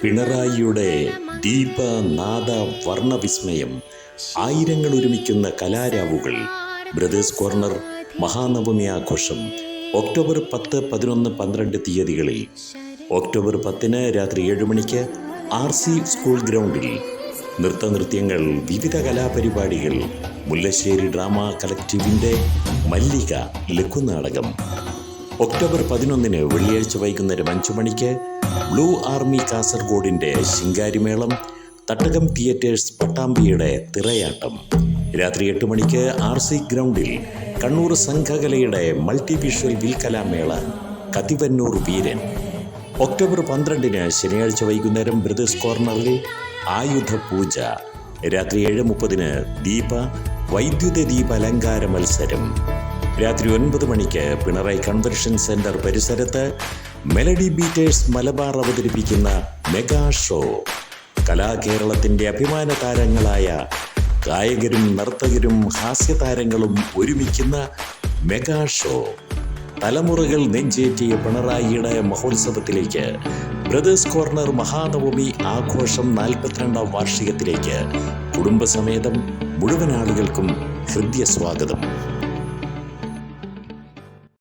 പിണറായിയുടെ ദീപനാദ വർണവിസ്മയം ആയിരങ്ങൾ ഒരുമിക്കുന്ന കലാരാവുകൾ ബ്രദേഴ്സ് കോർണർ മഹാനവമി ആഘോഷം ഒക്ടോബർ പത്ത് പതിനൊന്ന് പന്ത്രണ്ട് തീയതികളിൽ ഒക്ടോബർ പത്തിന് രാത്രി ഏഴ് മണിക്ക് ആർ സി സ്കൂൾ ഗ്രൗണ്ടിൽ നൃത്തനൃത്യങ്ങൾ വിവിധ കലാപരിപാടികൾ മുല്ലശ്ശേരി ഡ്രാമ കളക്റ്റീവിന്റെ മല്ലിക ലഘുനാടകം ഒക്ടോബർ പതിനൊന്നിന് വെള്ളിയാഴ്ച വൈകുന്നേരം അഞ്ചു മണിക്ക് ബ്ലൂ ആർമി കാസർഗോഡിന്റെ ശിങ്കാരിമേളം തട്ടകം തിയേറ്റേഴ്സ് പട്ടാമ്പിയുടെ തിറയാട്ടം രാത്രി എട്ട് മണിക്ക് ആർ സി ഗ്രൗണ്ടിൽ കണ്ണൂർ സംഘകലയുടെ മൾട്ടി വിഷ്വൽ വിൽക്കലാമേള കതിവന്നൂർ വീരൻ. ഒക്ടോബർ പന്ത്രണ്ടിന് ശനിയാഴ്ച വൈകുന്നേരം ബ്രദേഴ്സ് കോർണറിൽ ആയുധ പൂജ രാത്രി ഏഴ് മുപ്പതിന് ദീപ വൈദ്യുത ദീപ അലങ്കാര മത്സരം. രാത്രി ഒൻപത് മണിക്ക് പിണറായി കൺവെൻഷൻ സെന്റർ പരിസരത്ത് മെലഡി ബീറ്റേഴ്സ് മലബാർ അവതരിപ്പിക്കുന്ന മെഗാ ഷോ. കലാകേരളത്തിന്റെ അഭിമാന താരങ്ങളായ ഗായകരും നർത്തകരും ഹാസ്യ താരങ്ങളും ഒരുമിക്കുന്ന മെഗാ ഷോ. തലമുറകൾ നെഞ്ചേറ്റിയ പിണറായിയുടെ മഹോത്സവത്തിലേക്ക് ബ്രദേഴ്സ് കോർണർ മഹാനവമി ആഘോഷം നാൽപ്പത്തിരണ്ടാം വാർഷികത്തിലേക്ക് കുടുംബസമേതം മുഴുവൻ ആളുകൾക്കും ഹൃദ്യ സ്വാഗതം